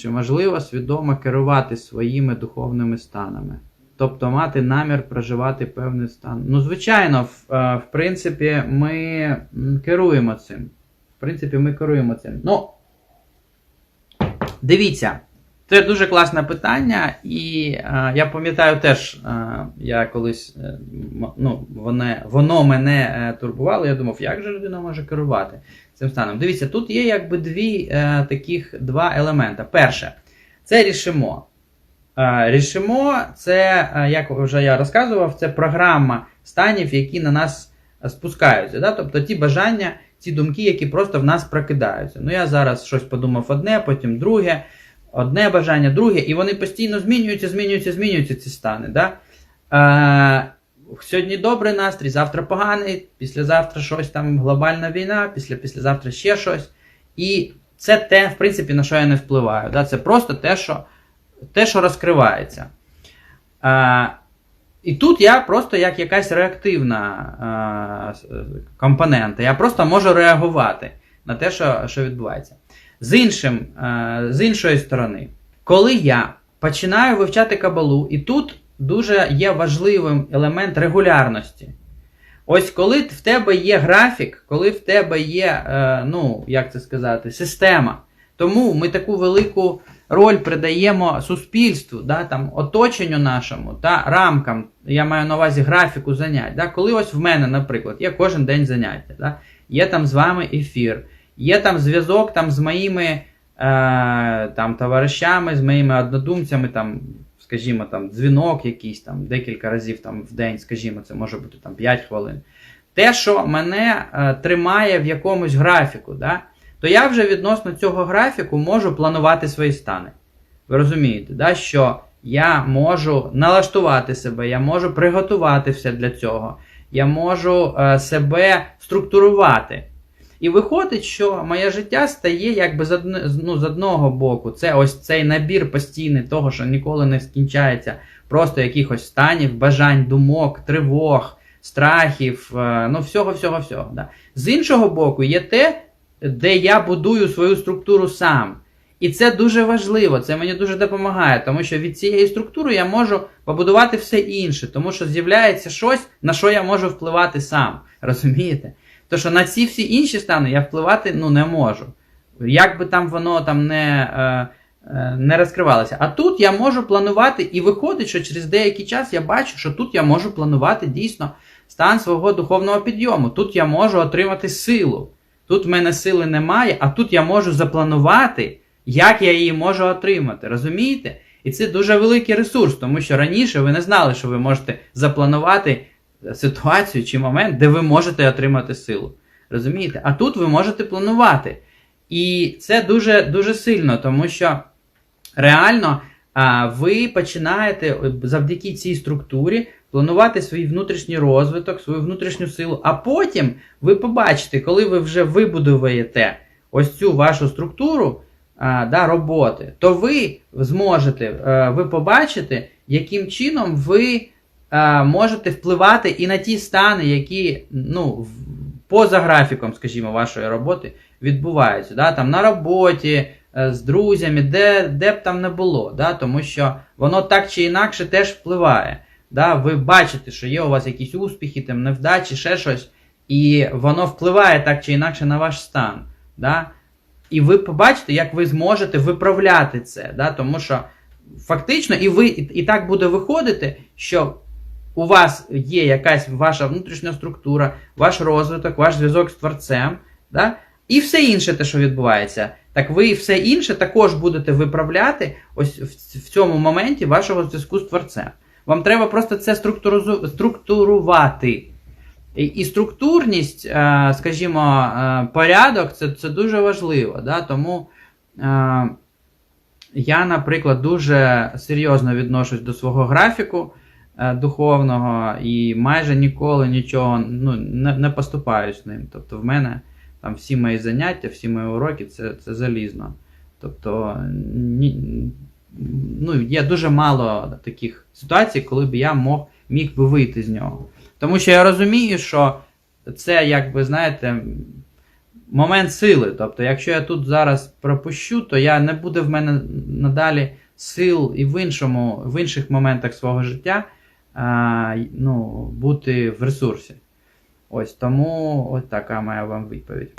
чи можливо свідомо керувати своїми духовними станами? Тобто мати намір проживати певний стан. Ну, звичайно, в, е, в принципі, ми керуємо цим. В принципі, ми керуємо цим. Ну, дивіться, це дуже класне питання, і е, я пам'ятаю теж, е, я колись е, ну, воно, воно мене е, турбувало. Я думав, як же людина може керувати цим станом. Дивіться, тут є якби дві е, таких два елемента. Перше, це рішимо. Е, Рішимо це, е, як вже я розказував, це програма станів, які на нас спускаються. Да? Тобто ті бажання, ті думки, які просто в нас прокидаються. Ну я зараз щось подумав одне, потім друге, одне бажання, друге, і вони постійно змінюються, змінюються, змінюються ці стани. Да? Е, Сьогодні добрий настрій, завтра поганий, післязавтра щось там глобальна війна, після післязавтра ще щось. І це те, в принципі, на що я не впливаю. Да? Це просто те, що, те, що розкривається. А, і тут я просто як якась реактивна а, компонента. Я просто можу реагувати на те, що, що відбувається. З, іншим, а, з іншої сторони, коли я починаю вивчати кабалу, і тут дуже є важливим елемент регулярності. Ось коли в тебе є графік, коли в тебе є, е, ну, як це сказати, система. Тому ми таку велику роль придаємо суспільству, да, там, оточенню нашому та рамкам. Я маю на увазі графіку занять. Да, коли ось в мене, наприклад, є кожен день заняття, да, є там з вами ефір, є там зв'язок там, з моїми е, там, товаришами, з моїми однодумцями, там, скажімо, там, дзвінок якийсь там, декілька разів там, в день, скажімо, це може бути там, 5 хвилин. Те, що мене е, тримає в якомусь графіку, да, то я вже відносно цього графіку можу планувати свої стани. Ви розумієте, да, що я можу налаштувати себе, я можу приготувати все для цього, я можу е, себе структурувати. І виходить, що моє життя стає якби з, одне, ну, з одного боку. Це ось цей набір постійний того, що ніколи не скінчається, просто якихось станів, бажань, думок, тривог, страхів, е, ну всього, всього, всього. Да. З іншого боку, є те, де я будую свою структуру сам. І це дуже важливо, це мені дуже допомагає, тому що від цієї структури я можу побудувати все інше, тому що з'являється щось, на що я можу впливати сам. Розумієте? То що на ці всі інші стани я впливати ну, не можу. Як би там воно там не, е, е, не розкривалося. А тут я можу планувати, і виходить, що через деякий час я бачу, що тут я можу планувати дійсно стан свого духовного підйому. Тут я можу отримати силу. Тут в мене сили немає, а тут я можу запланувати, як я її можу отримати. Розумієте? І це дуже великий ресурс, тому що раніше ви не знали, що ви можете запланувати ситуацію чи момент, де ви можете отримати силу. Розумієте? А тут ви можете планувати. І це дуже, дуже сильно, тому що реально а, ви починаєте завдяки цій структурі планувати свій внутрішній розвиток, свою внутрішню силу. А потім ви побачите, коли ви вже вибудуєте ось цю вашу структуру а, да, роботи, то ви зможете, е, ви побачите, яким чином ви е, можете впливати і на ті стани, які ну, поза графіком, скажімо, вашої роботи відбуваються. Да? Там на роботі, е, з друзями, де, де б там не було. Да? Тому що воно так чи інакше теж впливає. Да? Ви бачите, що є у вас якісь успіхи, там, невдачі, ще щось, і воно впливає так чи інакше на ваш стан. Да? І ви побачите, як ви зможете виправляти це. Да? Тому що фактично, і ви і, так буде виходити, що у вас є якась ваша внутрішня структура, ваш розвиток, ваш зв'язок з творцем, да? і все інше, те, що відбувається. Так ви все інше також будете виправляти ось в, цьому моменті вашого зв'язку з творцем. Вам треба просто це структурувати. І, структурність, е, скажімо, е, порядок це, це дуже важливо. Да? Тому е, я, наприклад, дуже серйозно відношусь до свого графіку Е, духовного і майже ніколи нічого ну, не не з ним. Тобто в мене там всі мої заняття, всі мої уроки це це залізно. Тобто ні, ну, є дуже мало таких ситуацій, коли б я мог, міг би вийти з нього. Тому що я розумію, що це, як ви знаєте, момент сили. Тобто, якщо я тут зараз пропущу, то я не буде в мене надалі сил і в іншому, в інших моментах свого життя ну, бути в ресурсі. Ось тому от така моя вам відповідь.